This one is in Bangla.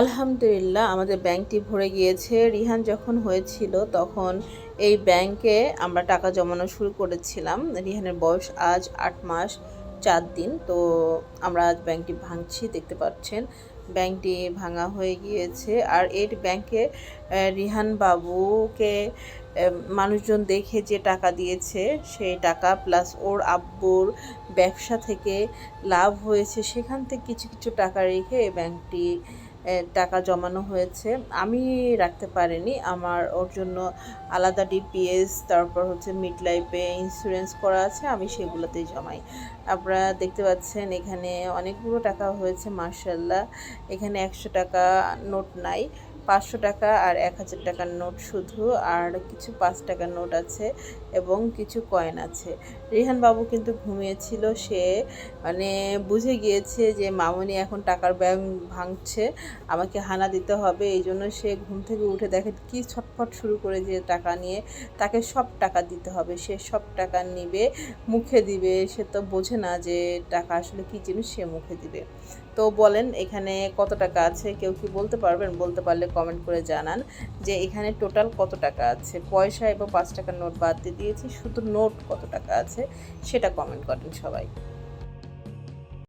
আলহামদুলিল্লাহ, আমাদের ব্যাংকটি ভরে গিয়েছে। রিহান যখন হয়েছিল তখন এই ব্যাংকে আমরা টাকা জমানো শুরু করেছিলাম। রিহানের বয়স আজ আট মাস চার দিন, তো আমরা আজ ব্যাংকটি ভাঙছি, দেখতে পাচ্ছেন। ব্যাংকটি ভাঙা হয়ে গিয়েছে আর এই ব্যাংকে রিহান বাবুকে মানুষজন দেখে যে টাকা দিয়েছে, সেই টাকা প্লাস ওর আব্বুর ব্যবসা থেকে লাভ হয়েছে। সেখান থেকে কিছু কিছু টাকা রেখে এই ব্যাংকটি টাকা জমানো হয়েছে। আমি রাখতে পারিনি। আমার ওর জন্য আলাদা ডিপিএস তারপর হচ্ছে মিড লাইফে ইন্স্যুরেন্স করা আছে, আমি সেগুলোতেই জমাই। আপনারা দেখতে পাচ্ছেন, এখানে অনেকগুলো টাকা হয়েছে মার্শাল্লাহ এখানে একশো টাকা নোট নাই, পাঁচশো টাকা আর এক হাজার টাকার নোট শুধু, আর কিছু পাঁচ টাকার নোট আছে এবং কিছু কয়েন আছে। রিহান বাবু কিন্তু ঘুমিয়েছিল, সে মানে বুঝে গিয়েছে যে মামনি এখন টাকার ব্যাংক ভাঙছে আমাকে হানা দিতে হবে, এই জন্য সে ঘুম থেকে উঠে দেখে কি ছটফট শুরু করে যে টাকা নিয়ে। তাকে সব টাকা দিতে হবে, সে সব টাকা নিবে, মুখে দিবে, সে তো বোঝে না যে টাকা আসলে কী জিনিস, সে মুখে দিবে। তো বলেন, এখানে কত টাকা আছে? কেউ কি বলতে পারবেন? বলতে পারলে কমেন্ট করে জানান যে এখানে টোটাল কত টাকা আছে? পয়সা এবং পাঁচ টাকার নোট বাদ দিয়ে দিয়েছি, শুধু নোট কত টাকা আছে সেটা কমেন্ট করেন সবাই।